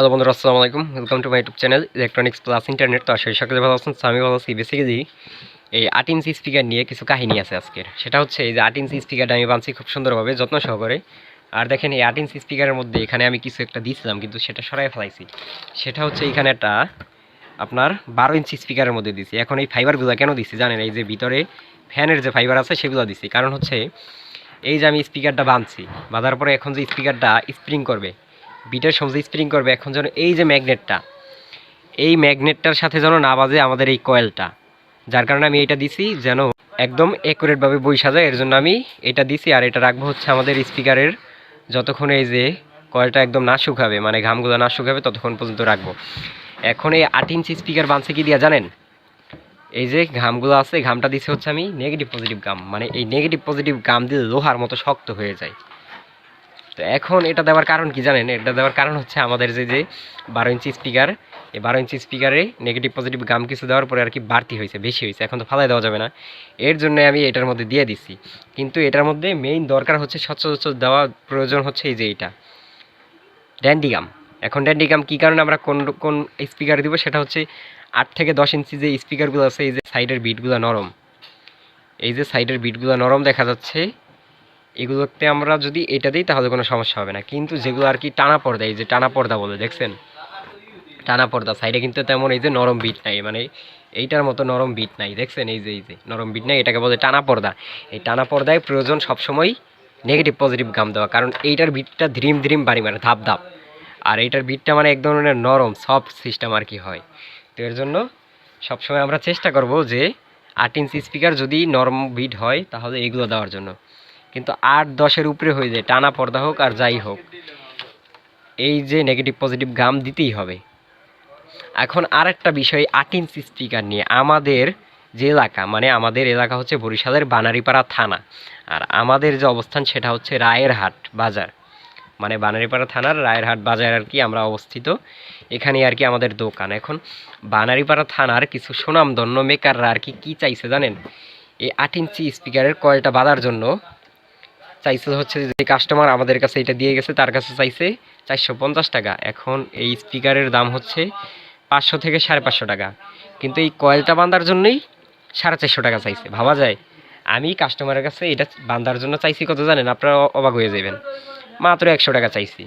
Hello বন্ধুরা, আসসালামু আলাইকুম। Welcome to my YouTube channel electronics plus internet তো আসলে সকলে ভালো আছেন, আমি ভালো আছি। বেসিক্যালি এই আট ইঞ্চি স্পিকার নিয়ে কিছু কাহিনী আছে আজকের। সেটা হচ্ছে এই যে আট ইঞ্চি স্পিকারটা আমি বানছি খুব সুন্দরভাবে, যত্ন সহকারে। আর দেখেন এই আট ইঞ্চি স্পিকারের মধ্যে এখানে আমি কিছু একটা দিয়েছিলাম, কিন্তু সেটা সরাই ফেলাইছি। সেটা হচ্ছে এখানে একটা আপনার বারো ইঞ্চি স্পিকারের মধ্যে দিছি এখন এই ফাইবারগুলো কেন দিছি জানেন? এই যে ভিতরে ফ্যানের যে ফাইবার আছে, সেগুলো দিছি কারণ হচ্ছে এই যে আমি স্পিকারটা বাঁধছি বাঁধার পরে এখন যে স্পিকারটা স্প্রিং করবে বিটের সময় স্প্রিং করবে, এখন যেন এই যে ম্যাগনেটটা, এই ম্যাগনেটটার সাথে যেন না বাজে আমাদের এই কয়েলটা। যার কারণে আমি এটা দিছি যেন একদম অ্যাকুরেটভাবে বই সাজায়, এর জন্য আমি এটা দিছি আর এটা রাখব হচ্ছে আমাদের স্পিকারের যতক্ষণ এই যে কয়েলটা একদম না শুকাবে মানে ঘামগুলো না শুকাবে ততক্ষণ পর্যন্ত রাখব। এখন এই আট ইঞ্চি স্পিকার বানছে কি দিয়া জানেন? এই যে ঘামগুলো আছে, ঘামটা দিছে হচ্ছে আমি নেগেটিভ পজিটিভ গাম মানে এই নেগেটিভ পজিটিভ গাম দিলে লোহার মতো শক্ত হয়ে যায়। তো এখন এটা দেওয়ার কারণ কি জানেন? এটা দেওয়ার কারণ হচ্ছে আমাদের যে যে বারো ইঞ্চি স্পিকার এই বারো ইঞ্চি স্পিকারে নেগেটিভ পজিটিভ গাম কিছু দেওয়ার পরে আর কি বাড়তি হয়েছে, বেশি হয়েছে। এখন তো ফালাই দেওয়া যাবে না। এর জন্য আমি এটার মধ্যে দিয়ে দিছি। কিন্তু এটার মধ্যে মেইন দরকার হচ্ছে স্বচ্ছ দেওয়া প্রয়োজন হচ্ছে এই যে এইটা ড্যান্ডিগাম এখন ড্যান্ডিগাম কী কারণে আমরা কোন কোন স্পিকার দিব? সেটা হচ্ছে আট থেকে দশ ইঞ্চি যে স্পিকারগুলো আছে, এই যে সাইডের বিটগুলো নরম। এই যে সাইডের বিটগুলো নরম দেখা যাচ্ছে। এগুলোতে আমরা যদি এটা দিই, তাহলে কোনো সমস্যা হবে না। কিন্তু যেগুলো আর কি টানা পর্দা, এই যে টানা পর্দা বলে, দেখছেন? টানা পর্দা সাইডে কিন্তু তেমন এই যে নরম বিট নাই মানে এইটার মতো নরম বিট নাই, দেখছেন? এই যে এই যে, নরম বিট নাই, এটাকে বলে টানা পর্দা। এই টানা পর্দায় প্রয়োজন সবসময় নেগেটিভ পজিটিভ গাম দেওয়া, কারণ এইটার বিটটা ধ্রিম ধ্রিম বাড়ি মানে ধাপ ধাপ। আর এইটার বিটটা মানে এক ধরনের নরম সফট সিস্টেম আর কি হয়। তো এর জন্য সবসময় আমরা চেষ্টা করব যে আট ইঞ্চি স্পিকার যদি নরম বিট হয়, তাহলে এগুলো দেওয়ার জন্য। কিন্তু আট দশের উপরে হয়ে যায়, টানা পর্দা হোক আর যাই হোক। এই যে নেগেটিভ পজিটিভ গাম দিতেই হবে। এখন আর একটা বিষয়, আট ইঞ্চি স্পিকার নিয়ে আমাদের যে এলাকা মানে আমাদের এলাকা হচ্ছে বরিশালের বানারীপাড়া থানা। আর আমাদের যে অবস্থান সেটা হচ্ছে রায়েরহাট বাজার। মানে বানারিপাড়া থানার রায়েরহাট বাজার আর কি আমরা অবস্থিত। এখানে আর কি আমাদের দোকান। এখন বানারিপাড়া থানার কিছু সুনামধন্য মেকাররা আর কি কী চাইছে জানেন? এই আট ইঞ্চি স্পিকারের কয়েলটা বাঁধার জন্য চাইছে হচ্ছে যে কাস্টমার আমাদের কাছে এটা দিয়ে গেছে, তার কাছে চাইছে চারশো পঞ্চাশ টাকা। এখন এই স্পিকারের দাম হচ্ছে পাঁচশো থেকে সাড়ে পাঁচশো টাকা। কিন্তু এই কয়েলটা বাঁধার জন্যই সাড়ে চারশো টাকা চাইছে, ভাবা যায়। আমি কাস্টমারের কাছে এটা বাঁধার জন্য চাইছি কত জানেন? আপনারা অবাক হয়ে যাবেন। মাত্র একশো টাকা চাইছি।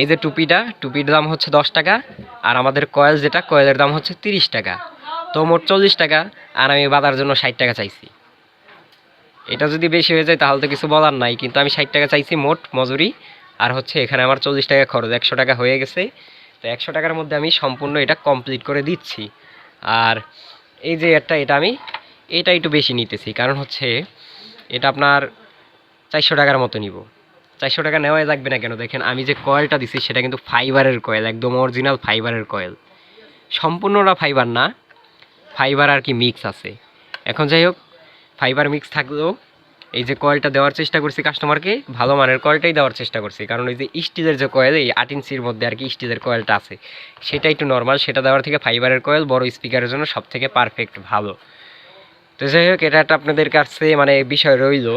এই যে টুপিটা, টুপির দাম হচ্ছে দশ টাকা, আর আমাদের কয়েল যেটা কয়েলের দাম হচ্ছে তিরিশ টাকা। তো মোট চল্লিশ টাকা, আর আমি বাঁধার জন্য ষাট টাকা চাইছি। এটা যদি বেশি হয়ে যায়, তাহলে তো কিছু বলার নাই। কিন্তু আমি ষাট টাকা চাইছি মোট মজুরি, আর হচ্ছে এখানে আমার চল্লিশ টাকা খরচ, একশো টাকা হয়ে গেছে। তো একশো টাকার মধ্যে আমি সম্পূর্ণ এটা কমপ্লিট করে দিচ্ছি। আর এই যে একটা, এটা আমি, এটা একটু বেশি নিতেছি, কারণ হচ্ছে এটা আপনার চারশো টাকার মতো নিব। চারশো টাকা নেওয়াই লাগবে না কেন? দেখেন, আমি যে কয়েলটা দিছি, সেটা কিন্তু ফাইবারের কয়েল, একদম অরিজিনাল ফাইবারের কয়েল। সম্পূর্ণটা ফাইবার না, ফাইবার আর কি মিক্স আছে। এখন যাই হোক ফাইবার মিক্স থাকলেও এই যে কয়েলটা দেওয়ার চেষ্টা করছি কাস্টমারকে, ভালো মানের কয়েলটাই দেওয়ার চেষ্টা করছি। কারণ ওই যে স্টিলের যে কয়েল, এই আট ইঞ্চির মধ্যে আর কি স্টিলের কয়েলটা আছে, সেটা একটু নর্মাল সেটা দেওয়ার থেকে ফাইবারের কয়েল বড় স্পিকারের জন্য সব থেকে পারফেক্ট ভালো। তো যাই হোক, এটা একটা আপনাদের কাছে মানে বিষয় রইল।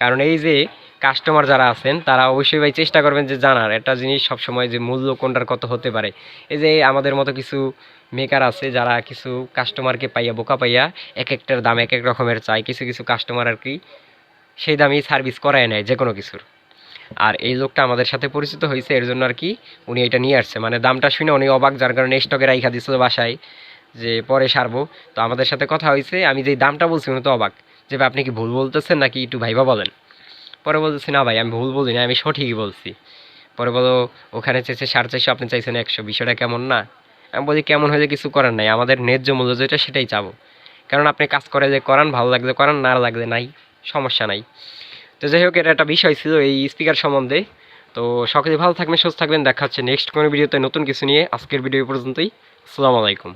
কারণ এই যে কাস্টমার যারা আছেন, তারা অবশ্যই ভাই চেষ্টা করবেন যে জানার। একটা জিনিস সবসময় যে মূল্য কোনটার কত হতে পারে। এই যে আমাদের মতো কিছু মেকার আছে, যারা কিছু কাস্টমারকে পাইয়া, বোকা পাইয়া এক একটার দাম এক এক রকমের চায়। কিছু কিছু কাস্টমার আর কি সেই দামেই সার্ভিস করায় নেয় যে কোনো কিছুর। আর এই লোকটা আমাদের সাথে পরিচিত হয়েছে, এর জন্য আর কি উনি এটা নিয়ে আসছে। মানে দামটা শুনে উনি অবাক, যার কারণে স্টকে রাইখা দিছিল বাসায় যে পরে সারবো। তো আমাদের সাথে কথা হয়েছে, আমি যেই দামটা বলছি, উনি তো অবাক। যে আপনি কি ভুল বলতেছেন নাকি, একটু ভাইবা বলেন। পরে বলতেছি, না ভাই, আমি ভুল বলি না আমি সঠিকই বলছি। পরে বলো, ওখানে চেয়েছে সাড়ে চারশো, আপনি চাইছেন একশো, বিষয়টা কেমন না? আমি বলি, কেমন হলে কিছু করার নাই, আমাদের ন্যায্য মূল্য যেটা সেটাই চাবো। কারণ আপনি কাজ করে যে করান, ভালো লাগলে করান, না লাগলে নাই, সমস্যা নাই। তো যাই হোক, এটা একটা বিষয় ছিল এই স্পিকার সম্বন্ধে। তো সকলে ভালো থাকবেন, সুস্থ থাকবেন, দেখা হচ্ছে নেক্সট কোনো ভিডিওতে নতুন কিছু নিয়ে। আজকের ভিডিও পর্যন্তই। আসসালামু আলাইকুম।